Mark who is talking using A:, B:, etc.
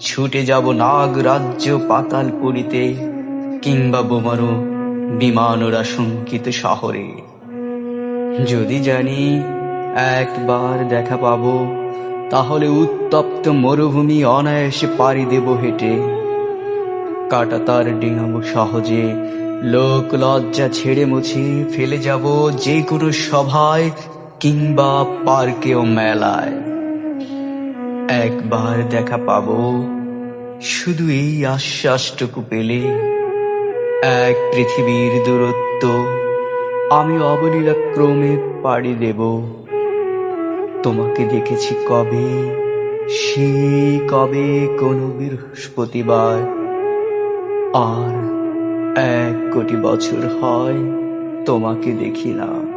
A: ছুটে যাব নাগ রাজ্য পাতাল পুরীতে কিংবা বোমারো বিমান ওরা শঙ্কিত শহরে। যদি জানি একবার দেখা পাবো, তাহলে উত্তপ্ত মরুভূমি অনায়াসে পাড়ি দেব হেঁটে। কাটা তার ডিঙাবো সহজে, লোক লজ্জা ছেড়ে মুছে ফেলে যাব যে কোনো সভায় কিংবা পার্কে ও মেলায়। একবার দেখা পাবো। শুধু এই আশ্বাসটুকু পেলে এক পৃথিবীর দূরত্ব আমি অবলীলা ক্রমে পাড়ি দেব। তোমাকে দেখেছি কবে? সে কবে কোন বৃহস্পতিবার? আর এক কোটি বছর হয় তোমাকে দেখি না।